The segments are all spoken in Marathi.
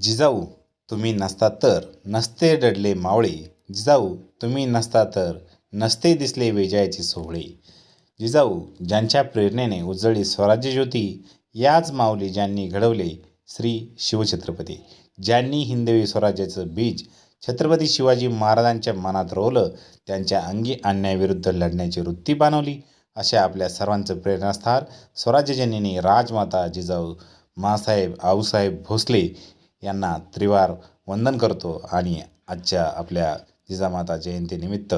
जिजाऊ तुम्ही नसता तर नसते डडले मावळे. जिजाऊ तुम्ही नसता तर नसते दिसले विजयाचे सोहळे. जिजाऊ ज्यांच्या प्रेरणेने उजळली स्वराज्य ज्योती याच माऊली ज्यांनी घडवले श्री शिवछत्रपती. ज्यांनी हिंदवी स्वराज्याचं बीज छत्रपती शिवाजी महाराजांच्या मनात रोवलं त्यांच्या अंगी अन्यायाविरुद्ध लढण्याची वृत्ती बनवली. अशा आपल्या सर्वांचं प्रेरणास्थान स्वराज्यजनिनी राजमाता जिजाऊ मासाहेब आऊसाहेब भोसले यांना त्रिवार वंदन करतो आणि आजच्या आपल्या जिजामाता जयंतीनिमित्त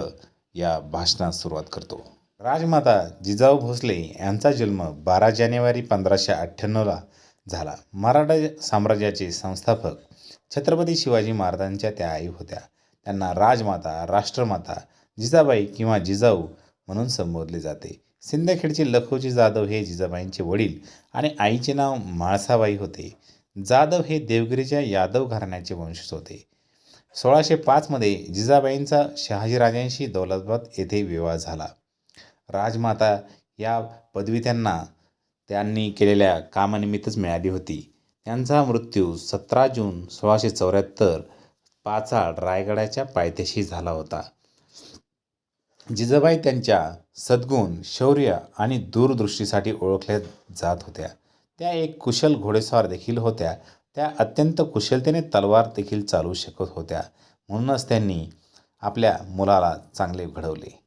या भाषणास सुरुवात करतो. राजमाता जिजाऊ भोसले यांचा जन्म बारा जानेवारी पंधराशे अठ्ठ्याण्णवला झाला. मराठा साम्राज्याचे संस्थापक छत्रपती शिवाजी महाराजांच्या त्या आई होत्या. त्यांना राजमाता राष्ट्रमाता जिजाबाई किंवा जिजाऊ म्हणून संबोधले जाते. सिंदखेडचे लखोजी जाधव हे जिजाबाईंचे वडील आणि आईचे नाव म्हाळसाबाई होते. जाधव हे देवगिरीच्या यादव घराण्याचे वंशज होते. सोळाशे पाचमध्ये जिजाबाईंचा शहाजीराजांशी दौलताबाद येथे विवाह झाला. राजमाता या पदवी त्यांना त्यांनी केलेल्या कामानिमित्तच मिळाली होती. त्यांचा मृत्यू सतरा जून सोळाशे चौऱ्याहत्तर पाचाळ रायगडाच्या पायथ्याशी झाला होता. जिजाबाई त्यांच्या सद्गुण शौर्य आणि दूरदृष्टीसाठी ओळखल्या जात होत्या. त्या एक कुशल घोडेस्वार देखील होत्या. त्या अत्यंत कुशलतेने तलवार देखील चालवू शकत होत्या. म्हणूनच त्यांनी आपल्या मुलाला चांगले घडवले.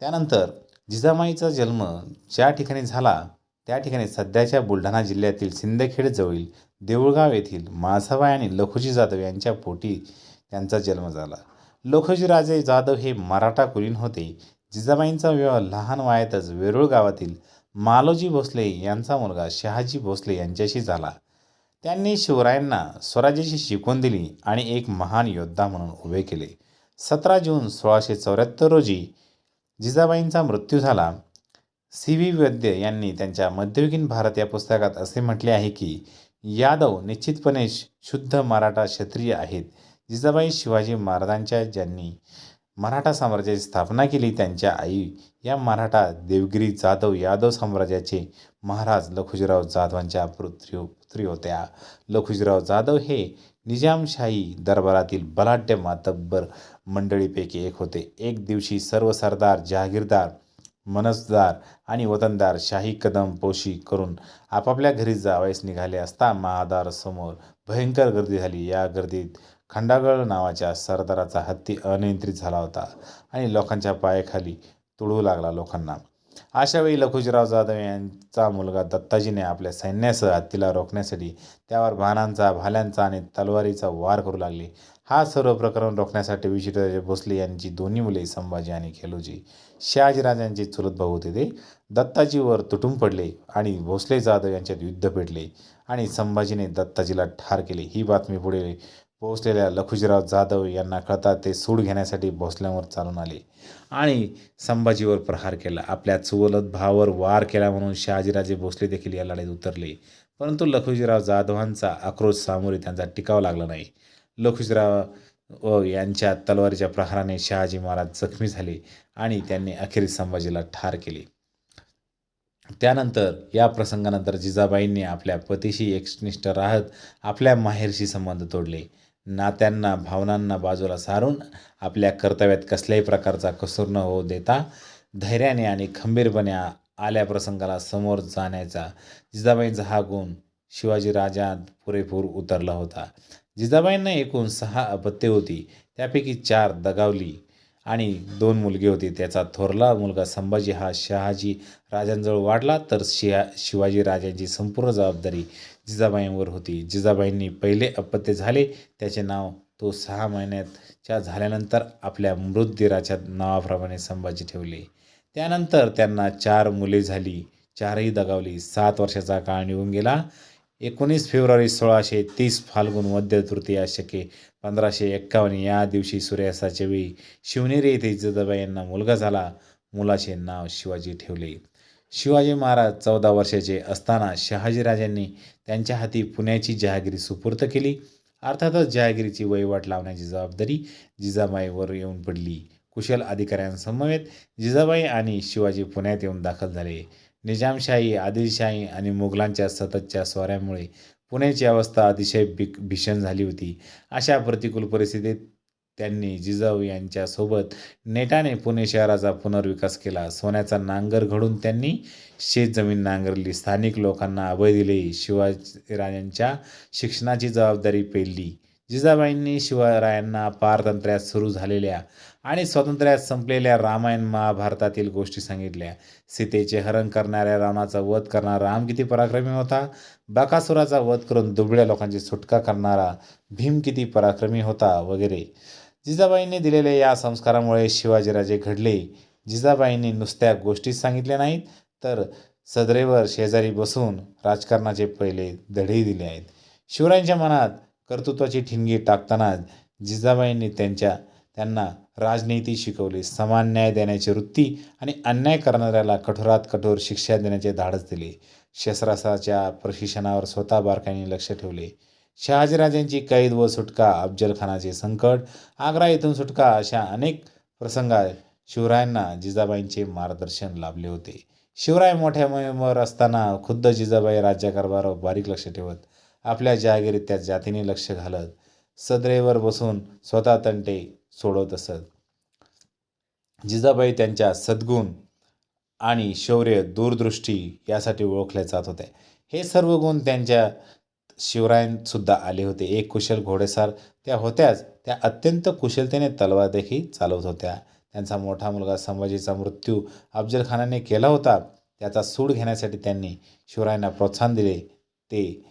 त्यानंतर जिजामाईचा जन्म ज्या ठिकाणी झाला त्या ठिकाणी सध्याच्या बुलढाणा जिल्ह्यातील सिंदखेडजवळील देऊळगाव येथील माळसाबाई आणि लखुजी जाधव यांच्या पोटी त्यांचा जन्म झाला. लखुजीराजे जाधव हे मराठा कुलीन होते. जिजाबाईंचा विवाह लहान वयातच वेरूळ गावातील मालोजी भोसले यांचा मुलगा शहाजी भोसले यांच्याशी झाला. त्यांनी शिवरायांना स्वराज्याची शिकवण दिली आणि एक महान योद्धा म्हणून उभे केले. सतरा जून सोळाशे चौऱ्याहत्तर रोजी जिजाबाईंचा मृत्यू झाला. सी व्ही वैद्य यांनी त्यांच्या मध्ययुगीन भारत या पुस्तकात असे म्हटले आहे की यादव निश्चितपणे शुद्ध मराठा क्षत्रिय आहेत. जिजाबाई शिवाजी महाराजांच्या ज्यांनी मराठा साम्राज्याची स्थापना केली त्यांच्या आई. या मराठा देवगिरी जाधव यादव साम्राज्याचे महाराज लखुजीराव जाधवांच्या पुत्री पुत्री होत्या. लखुजीराव जाधव हे निजामशाही दरबारातील बलाढ्य मातब्बर मंडळीपैकी एक होते. एक दिवशी सर्व सरदार जहागीरदार मनसदार आणि वतनदार शाही कदम पोशी करून आपापल्या घरी जावयास निघाले असता महादार समोर भयंकर गर्दी झाली. या गर्दीत खंडागळ नावाच्या सरदाराचा हत्ती अनियंत्रित झाला होता आणि लोकांच्या पायाखाली तुळू लागला लोकांना. अशावेळी लखुजीराव जाधव यांचा मुलगा दत्ताजीने आपल्या सैन्यासह हत्तीला रोखण्यासाठी त्यावर बाणांचा भाल्यांचा आणि तलवारीचा वार करू लागले. हा सर्व प्रकरण रोखण्यासाठी विचित्रराजे भोसले यांची दोन्ही मुले संभाजी आणि खेलोजी शहाजीराजांचे चुलत भाऊ होते ते. दत्ताजीवर तुटून पडले आणि भोसले जाधव यांच्यात युद्ध पेटले आणि संभाजीने दत्ताजीला ठार केले. ही बातमी पुढे पोहोचलेल्या लखुजीराव जाधव यांना कळता ते सूड घेण्यासाठी भोसल्यावर चालून आले. आणि संभाजीवर प्रहार केला. आपल्या चुवलत भावावर वार केला म्हणून शहाजीराजे भोसले देखील या लढाईत उतरले. परंतु लखुजीराव जाधवांचा आक्रोश सामोरे त्यांचा टिकाव लागला नाही. लखुजीराव व यांच्या तलवारीच्या प्रहाराने शहाजी महाराज जखमी झाले आणि त्यांनी अखेरीस संभाजीला ठार केले. त्यानंतर या प्रसंगानंतर जिजाबाईंनी आपल्या पतीशी एकनिष्ठ राहत आपल्या माहेरशी संबंध तोडले. नात्यांना भावनांना बाजूला सारून आपल्या कर्तव्यात कसल्याही प्रकारचा कसूर न होऊ देता धैर्याने आणि खंबीरपणे आल्या प्रसंगाला समोर जाण्याचा जिजाबाईंचा हा गुण शिवाजी राजात पुरेपूर उतरला होता. जिजाबाईंना एकूण सहा अपत्ये होती. त्यापैकी चार दगावली. आणि दोन मुलगे होते त्याचा थोरला मुलगा संभाजी हा शहाजी राजांजवळ वाढला तर शिया शिवाजी राजांची संपूर्ण जबाबदारी जिजाबाईंवर होती. जिजाबाईंनी पहिले अपत्य झाले त्याचे नाव तो सहा महिन्याच्या झाल्यानंतर आपल्या मृतदिराच्या नावाप्रमाणे संभाजी ठेवले. त्यानंतर त्यांना चार मुले झाली चारही दगावली. सात वर्षाचा काळ निघून गेला. एकोणीस फेब्रुवारी सोळाशे तीस फाल्गुन मध्य तृतीया शके पंधराशे एक्कावन्न या दिवशी सूर्यास्ताच्या वेळी शिवनेरी येथे जिजाबाई यांना मुलगा झाला. मुलाचे नाव शिवाजी ठेवले. शिवाजी महाराज चौदा वर्षाचे असताना शहाजीराजांनी त्यांच्या हाती पुण्याची जहागिरी सुपूर्त केली. अर्थातच जहागिरीची वहिवाट लावण्याची जबाबदारी जिजाबाईवर येऊन पडली. कुशल अधिकाऱ्यांसमवेत जिजाबाई आणि शिवाजी पुण्यात येऊन दाखल झाले. निजामशाही आदिलशाही आणि मुघलांच्या सततच्या स्वाऱ्यामुळे पुण्याची अवस्था अतिशय बी भीषण झाली होती. अशा प्रतिकूल परिस्थितीत त्यांनी जिजाऊ यांच्यासोबत नेटाने पुणे शहराचा पुनर्विकास केला. सोन्याचा नांगर घडून त्यांनी शेतजमीन नांगरली. स्थानिक लोकांना अभय दिले. शिवाजीराजांच्या शिक्षणाची जबाबदारी पेलली. जिजाबाईंनी शिवरायांना पारतंत्र्यात सुरू झालेल्या आणि स्वातंत्र्यात संपलेल्या रामायण महाभारतातील गोष्टी सांगितल्या. सीतेचे हरण करणाऱ्या रावणाचा वध करणारा राम किती पराक्रमी होता? बकासुराचा वध करून दुबळ्या लोकांची सुटका करणारा भीम किती पराक्रमी होता वगैरे. जिजाबाईंनी दिलेल्या या संस्कारामुळे शिवाजीराजे घडले. जिजाबाईंनी नुसत्या गोष्टीच सांगितल्या नाहीत तर सदरेवर शेजारी बसून राजकारणाचे पहिले धडेही दिले आहेत. शिवरायांच्या मनात कर्तृत्वाची ठिणगी टाकताना जिजाबाईंनी त्यांच्या त्यांना राजनीती शिकवली समान न्याय देण्याची वृत्ती आणि अन्याय करणाऱ्याला कठोरात कठोर शिक्षा देण्याचे धाडस दिले. शस्त्रास्त्राच्या प्रशिक्षणावर स्वतः बारकाईने लक्ष ठेवले. शहाजीराजांची कैद व सुटका अफजलखानाचे संकट आग्रा येथून सुटका अशा अनेक प्रसंगात शिवरायांना जिजाबाईंचे मार्गदर्शन लाभले होते. शिवराय मोठ्या मोहिमेवर असताना खुद्द जिजाबाई राज्यकारभारावर बारीक लक्ष ठेवत आपल्या जहागिरीत त्या जातीने लक्ष घालत सदरेवर बसून स्वतः तंटे सोडवत असत. जिजाबाई त्यांच्या सद्गुण आणि शौर्य दूरदृष्टी यासाठी ओळखल्या जात होत्या हे सर्व गुण त्यांच्या शिवरायांसुद्धा आले होते. एक कुशल घोडेसार त्या होत्याच. त्या अत्यंत कुशलतेने तलवार देखील चालवत होत्या. त्यांचा मोठा मुलगा संभाजीचा मृत्यू अफजलखानाने केला होता. त्याचा सूड घेण्यासाठी त्यांनी शिवरायांना प्रोत्साहन दिले. ते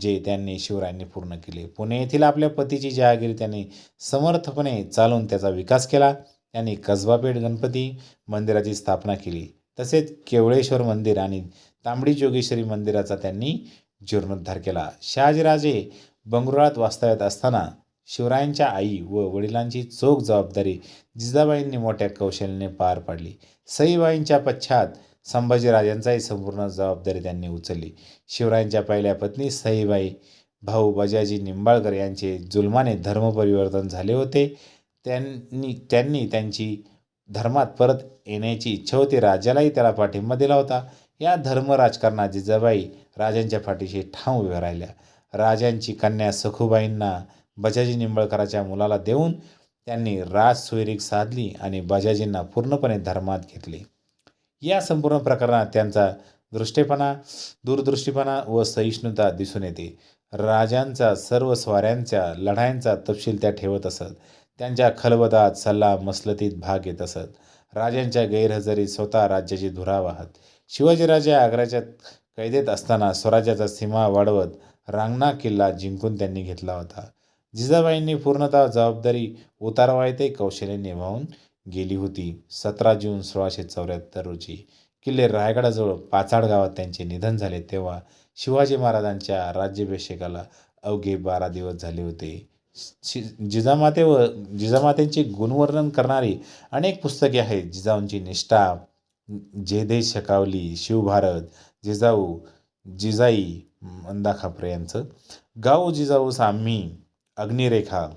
जे त्यांनी शिवरायांनी पूर्ण केले. पुणे येथील आपल्या पतीची जहागिरी त्यांनी समर्थपणे चालून त्याचा विकास केला. त्यांनी कसबापेठ गणपती मंदिराची स्थापना केली. तसेच केवळेश्वर मंदिर आणि तांबडी जोगेश्वरी मंदिराचा त्यांनी जीर्णोद्धार केला. शहाजीराजे बंगरुळात वास्तव्यात असताना शिवरायांच्या आई व वडिलांची चोख जबाबदारी जिजाबाईंनी मोठ्या कौशल्याने पार पाडली. सईबाईंच्या पश्चात संभाजीराजांचाही संपूर्ण जबाबदारी त्यांनी उचलली. शिवरायांच्या पहिल्या पत्नी सईबाई भाऊ बजाजी निंबाळकर यांचे जुलमाने धर्मपरिवर्तन झाले होते. त्यांनी त्यांनी त्यांची धर्मात परत येण्याची इच्छा होती. राजालाही त्याला पाठिंबा दिला होता. या धर्म राजकारणात जिजाबाई राजांच्या पाठीशी ठाम उभ्या राहिल्या. राजांची कन्या सखुबाईंना बजाजी निंबळकराच्या मुलाला देऊन त्यांनी राज साधली आणि बजाजींना पूर्णपणे धर्मात घेतले. या संपूर्ण प्रकरणात त्यांचा दृष्टेपणा दूरदृष्टीपणा व सहिष्णुता दिसून येते. राजांचा सर्व स्वाऱ्यांच्या लढायांचा तपशील त्या ठेवत असत. त्यांच्या खलबदात सल्ला मसलतीत भाग घेत असत. राजांच्या गैरहजेरीत स्वतः राज्याची धुरा वाहत शिवाजीराजे आग्र्याच्या कैदेत असताना स्वराज्याचा सीमा वाढवत रांगणा किल्ला जिंकून त्यांनी घेतला होता. जिजाबाईंनी पूर्णतः जबाबदारी उतारवायते कौशल्य निभावून गेली होती. सतरा जून सोळाशे चौऱ्याहत्तर रोजी किल्ले रायगडाजवळ पाचाड गावात त्यांचे निधन झाले तेव्हा शिवाजी महाराजांच्या राज्याभिषेकाला अवघे बारा दिवस झाले होते. शि जिजामाते व जिजामातेंचे गुणवर्णन करणारी अनेक पुस्तके आहेत. जिजाऊंची निष्ठा जे देश शकावली शिवभारत जिजाऊ जिजाई मंदाखापरे यांचं. गाऊ जिजाऊ साम्ही अग्निरेखा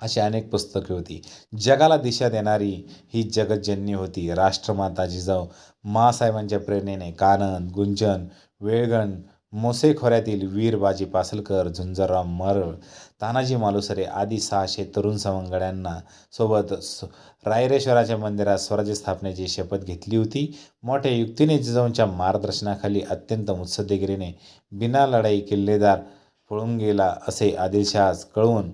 अशी अनेक पुस्तके होती. जगाला दिशा देणारी ही जगज्जननी होती. राष्ट्रमाता जिजाऊ मासाहेबांच्या प्रेरणेने कानंद गुंजन वेळगण मोसे खोऱ्यातील वीर बाजी पासलकर झुंजरराव मरळ तानाजी मालुसरे आदी सहाशे तरुण सवंगड्यांना सोबत रायरेश्वराच्या मंदिरात स्वराज्य स्थापनेची शपथ घेतली होती. मोठ्या युक्तीने जिजाऊंच्या मार्गदर्शनाखाली अत्यंत मुत्सद्देगिरीने बिना लढाई किल्लेदार पळून गेला असे आदिलशहास कळवून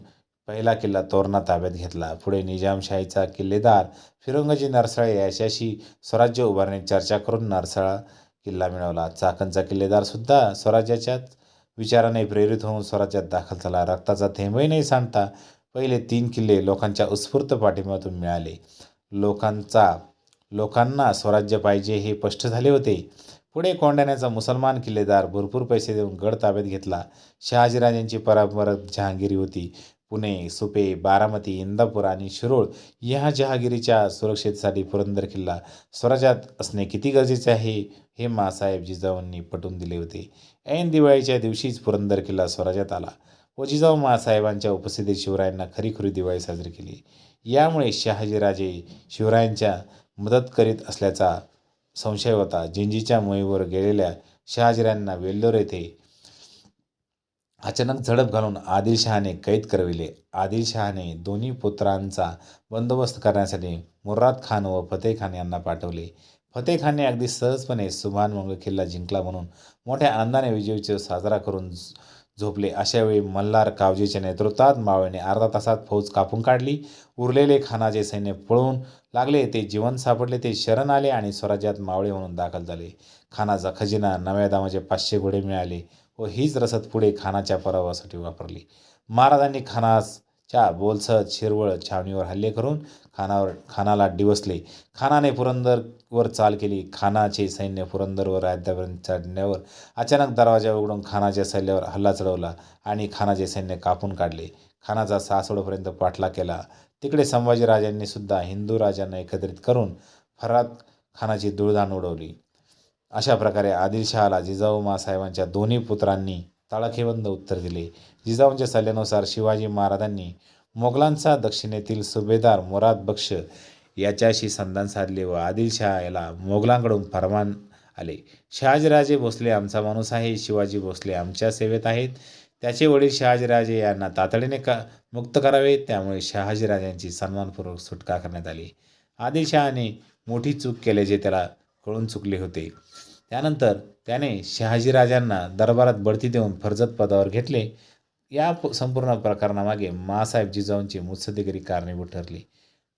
पहिला किल्ला तोरणा ताब्यात घेतला. पुढे निजामशाहीचा किल्लेदार फिरंगजी नरसाळे याच्याशी स्वराज्य उभारण्याची चर्चा करून नरसाळा किल्ला मिळवला. चाकणचा किल्लेदारसुद्धा स्वराज्याच्याच विचाराने प्रेरित होऊन स्वराज्यात दाखल झाला. रक्ताचा थेंबही नाही सांडता पहिले तीन किल्ले लोकांच्या उत्स्फूर्त पाठिंब्यातून मिळाले. लोकांचा लोकांना स्वराज्य पाहिजे हे स्पष्ट झाले होते. पुढे कोंडाण्याचा मुसलमान किल्लेदार भरपूर पैसे देऊन गड ताब्यात घेतला. शहाजीराजांची परंपरा जहांगिरी होती. पुणे सुपे बारामती इंदापूर आणि शिरोळ या जहागिरीच्या सुरक्षेसाठी पुरंदर किल्ला स्वराज्यात असणे किती गरजेचे आहे? हे मासाहेब जिजाऊंनी पटवून दिले होते. ऐन दिवाळीच्या दिवशीच पुरंदर किल्ला स्वराज्यात आला व जिजाऊ मासाहेबांच्या उपस्थितीत शिवरायांना खरीखुरी दिवाळी साजरी केली. यामुळे शहाजीराजे शिवरायांच्या मदत करीत असल्याचा संशय होता. जिंजीच्या मोहीवर गेलेल्या शहाजीरांना वेल्लोर येथे अचानक झडप घालून आदिलशहाने कैद करविले. आदिलशहाने दोन्ही पुत्रांचा बंदोबस्त करण्यासाठी मुर्राद खान व फतेह खान यांना पाठवले. फतेह खानने अगदी सहजपणे सुभान मंगळ किल्ला जिंकला म्हणून मोठ्या आनंदाने विजयोत्सव साजरा करून झोपले. अशावेळी मल्हार कावजीच्या नेतृत्वात मावळ्याने अर्धा तासात फौज कापून काढली. उरलेले खानाचे सैन्य पळून लागले. ते जीवन सापडले. ते शरण आले आणि स्वराज्यात मावळे म्हणून दाखल झाले. खानाचा खजिना नव्या दामाचे पाचशे घोडे मिळाले. व हीच रसद पुढे खानाच्या पराभवासाठी वापरली. महाराजांनी खानाच्या बोलसत शिरवळ छावणीवर हल्ले करून खानावर खानाला डिवसले. खानाने पुरंदरवर चाल केली. खानाचे सैन्य पुरंदरवर राज्यापर्यंत चढण्यावर अचानक दरवाजा उघडून खानाच्या सैन्यावर हल्ला चढवला आणि खानाचे सैन्य कापून काढले. खानाचा सासवडपर्यंत पाठला केला. तिकडे संभाजीराजांनी सुद्धा हिंदू राजांना एकत्रित करून फरात खानाची धुळधाण उडवली. अशा प्रकारे आदिलशहाला जिजाऊ मासाहेबांच्या दोन्ही पुत्रांनी तळखेबंद उत्तर दिले. जिजाऊंच्या सल्ल्यानुसार शिवाजी महाराजांनी मोगलांचा दक्षिणेतील सुभेदार मुराद बक्ष याच्याशी संधान साधले व आदिलशहा याला मोगलांकडून फरमान आले. शहाजीराजे भोसले आमचा माणूस आहे शिवाजी भोसले आमच्या सेवेत आहेत. त्याचे वडील शहाजीराजे यांना तातडीने का मुक्त करावे त्यामुळे शहाजीराजांची सन्मानपूर्वक सुटका करण्यात आली. आदिलशहाने मोठी चूक केल्याचे त्याला कळून चुकले होते. त्यानंतर त्याने शहाजीराजांना दरबारात बढती देऊन फर्जत पदावर घेतले. या प- संपूर्ण प्रकरणामागे मासाहेब जिजाऊंची मुत्सद्देगिरी कारणीभूत ठरली.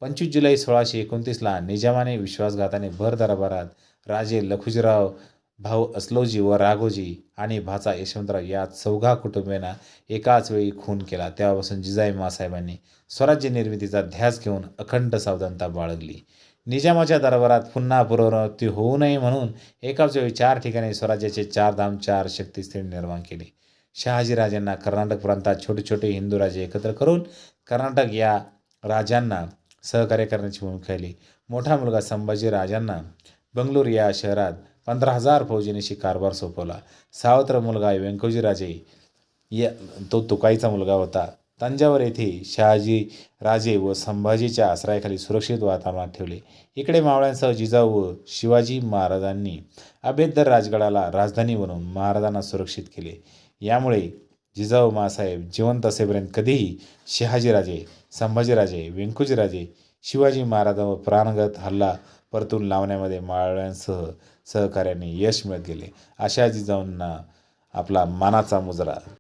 पंचवीस जुलै सोळाशे एकोणतीसला निजामाने विश्वासघाताने भर दरबारात राजे लखुजीराव भाऊ असलोजी व राघोजी आणि भाचा यशवंतराव या चौघा कुटुंबियांना एकाच वेळी खून केला. तेव्हापासून जिजाई मासाहेबांनी स्वराज्य निर्मितीचा ध्यास घेऊन अखंड सावधानता बाळगली. निजामाच्या दरबारात पुन्हा पुनरावृत्ती होऊ नये म्हणून एकाच वेळी चार ठिकाणी स्वराज्याचे चार धाम चार शक्तीस्थळ निर्माण केले. शहाजीराजांना कर्नाटक प्रांतात छोटे छोटे हिंदू राजे एकत्र करून कर्नाटक या राजांना सहकार्य करण्याची भूमिका केली मोठा मुलगा संभाजी राजांना बंगलोर या शहरात पंधरा हजार फौजीनेशी कारभार सोपवला. सावत्र मुलगा व्यंकोजी राजे या तो तुकाईचा मुलगा होता. तंजावर येथे शहाजी राजे व संभाजीच्या आश्रयाखाली सुरक्षित वातावरणात ठेवले. इकडे मावळ्यांसह जिजाऊ व शिवाजी महाराजांनी अभेद्य राजगडाला राजधानी बनवून महाराजांना सुरक्षित केले. यामुळे जिजाऊ मासाहेब जिवंत असेपर्यंत कधीही शहाजीराजे संभाजीराजे व्यंकुजीराजे शिवाजी महाराजांवर प्राणगत हल्ला परतून लावण्यामध्ये मावळ्यांसह सहकार्याने यश मिळत गेले. अशा जिजाऊंना आपला मानाचा मुजरा.